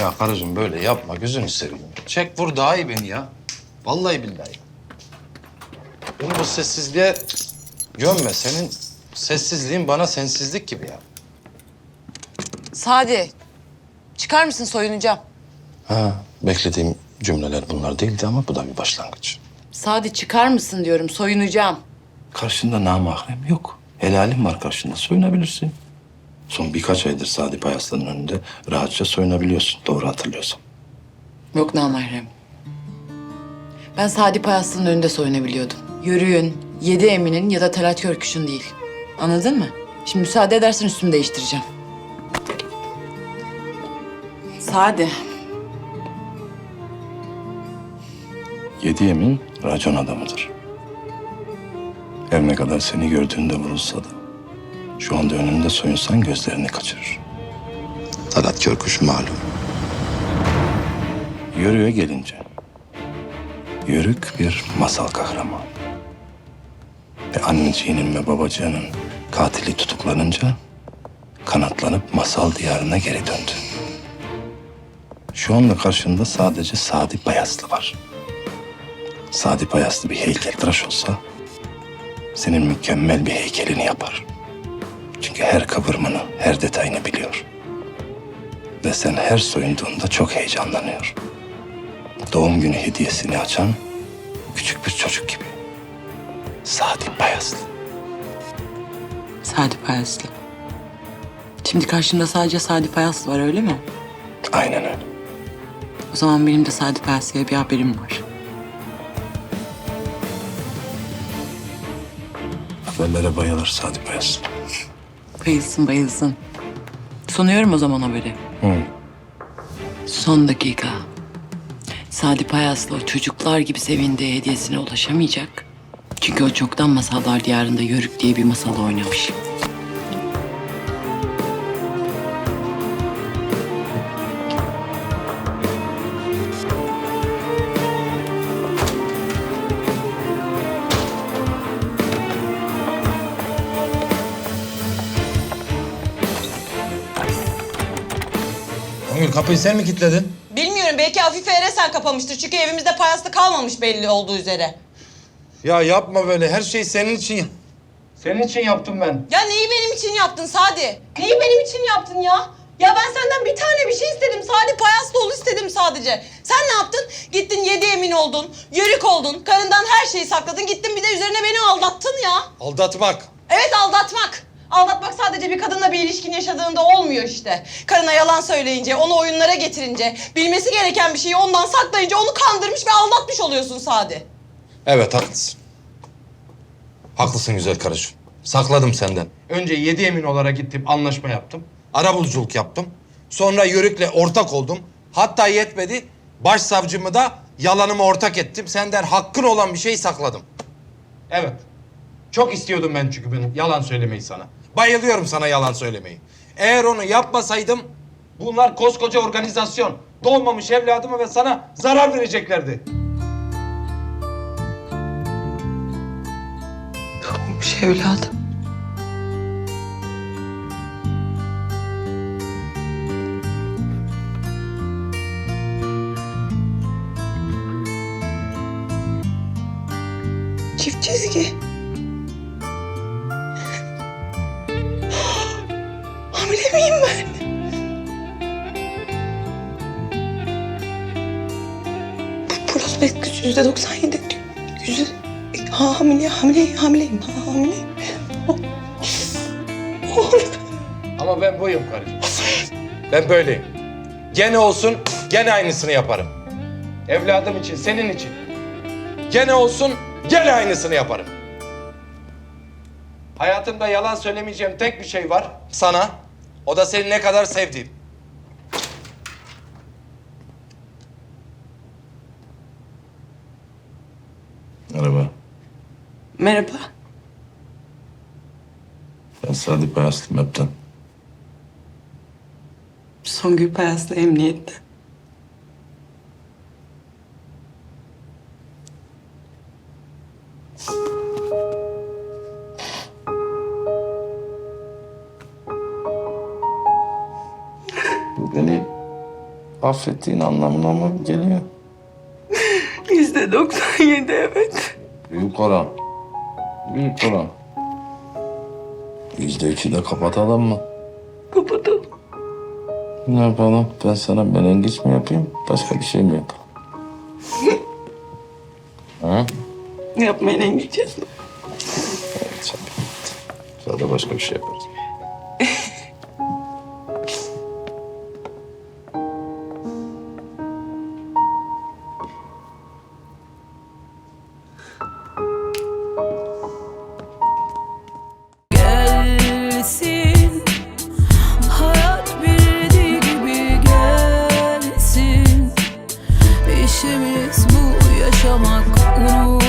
Ya karıcığım böyle yapma gözünü seveyim. Çek vur daha iyi beni ya. Vallahi billahi. Beni bu sessizliğe gömme. Senin sessizliğin bana sensizlik gibi ya. Sadi, çıkar mısın soyunacağım. Ha, beklediğim cümleler bunlar değildi ama bu da bir başlangıç. Sadi çıkar mısın diyorum, soyunacağım. Karşında namahrem yok. Helalim var karşında. Soyunabilirsin. Son birkaç aydır Sadi Payaslı'nın önünde rahatça soyunabiliyorsun. Doğru hatırlıyorsam. Yok namahrem. Ben Sadi Payaslı'nın önünde soyunabiliyordum. Yürüyün, Yedi Emin'in ya da Talat Körküş'ün değil. Anladın mı? Şimdi müsaade edersen üstümü değiştireceğim. Sadi, Yedi yemin racon adamıdır. Her ne kadar seni gördüğünde vurulsa da şu anda önünde soyunsan gözlerini kaçırır. Talat Körkuş malum. Yörüğe gelince Yörük bir masal kahraman. Ve anneciğinin ve babacığının katili tutuklanınca kanatlanıp masal diyarına geri döndü. Şu anda karşında sadece Sadi Bayaslı var. Sadi Payaslı bir heykeltıraş olsa senin mükemmel bir heykelini yapar. Çünkü her kıvırımını, her detayını biliyor. Ve sen her soyunduğunda çok heyecanlanıyor. Doğum günü hediyesini açan küçük bir çocuk gibi. Sadi Payaslı. Sadi Payaslı. Şimdi karşımda sadece Sadi Payaslı var öyle mi? Aynen öyle. O zaman benim de Sadi Payaslı'ya bir haberim var. Haberlere bayılır Sadi Payaslı. Bayılsın bayılsın. Sunuyorum o zaman haberi. Hı. Son dakika. Sadi Payaslı o çocuklar gibi sevindiği hediyesine ulaşamayacak. Çünkü o çoktan masallar diyarında Yörük diye bir masal oynamış. Songül kapıyı sen mi kilitledin? Bilmiyorum belki Afife Ere sen kapamıştır. Çünkü evimizde payaslı kalmamış belli olduğu üzere. Ya yapma böyle. Her şey senin için. Senin için yaptım ben. Ya neyi benim için yaptın Sadi? Neyi benim için yaptın ya? Ya ben senden bir tane bir şey istedim. Sadi payaslı ol istedim sadece. Sen ne yaptın? Gittin yedi emin oldun, yörük oldun, karından her şeyi sakladın. Gittin bir de üzerine beni aldattın ya. Aldatmak. Evet aldatmak. Aldatmak sadece bir kadınla bir ilişkin yaşadığında olmuyor işte. Karına yalan söyleyince, onu oyunlara getirince, bilmesi gereken bir şeyi ondan saklayınca onu kandırmış ve aldatmış oluyorsun Sadi. Evet haklısın. Haklısın güzel karıcığım. Sakladım senden. Önce yedi emin olarak gittim anlaşma yaptım. Arabuluculuk yaptım. Sonra Yörük'le ortak oldum. Hatta yetmedi. Başsavcımı da yalanımı ortak ettim. Senden hakkın olan bir şey sakladım. Evet. Çok istiyordum ben çünkü benim yalan söylemeyi sana. Bayılıyorum sana yalan söylemeyi. Eğer onu yapmasaydım bunlar koskoca organizasyon. Doğmamış evladımı ve sana zarar vereceklerdi. Şey evladım. Çift çizgi. Hamile miyim ben? Bu prospekt yüzde 97 yüzü ha, hamile hamile hamileyim ha, hamileyim. Ama ben buyum karıcığım. Ben böyleyim. Gene olsun, gene aynısını yaparım. Evladım için, senin için. Gene olsun, gene aynısını yaparım. Hayatımda yalan söylemeyeceğim tek bir şey var sana. O da seni ne kadar sevdiğim. Merhaba. Merhaba. Ben Sadi Payaslı Mep'ten. Songül Payaslı emniyette. Affettiğin anlamına mı geliyor? Yüzde 97 evet. Büyük oran. Büyük oran. Yüzde üçü de kapatalım mı? Kapatalım. Ne yapalım? Ben sana menengiç mi yapayım? Başka bir şey mi yapalım? ha? Yapmayın en gideceğiz. Evet, tabii. Sonra başka bir şey yaparız. yaşamak unut.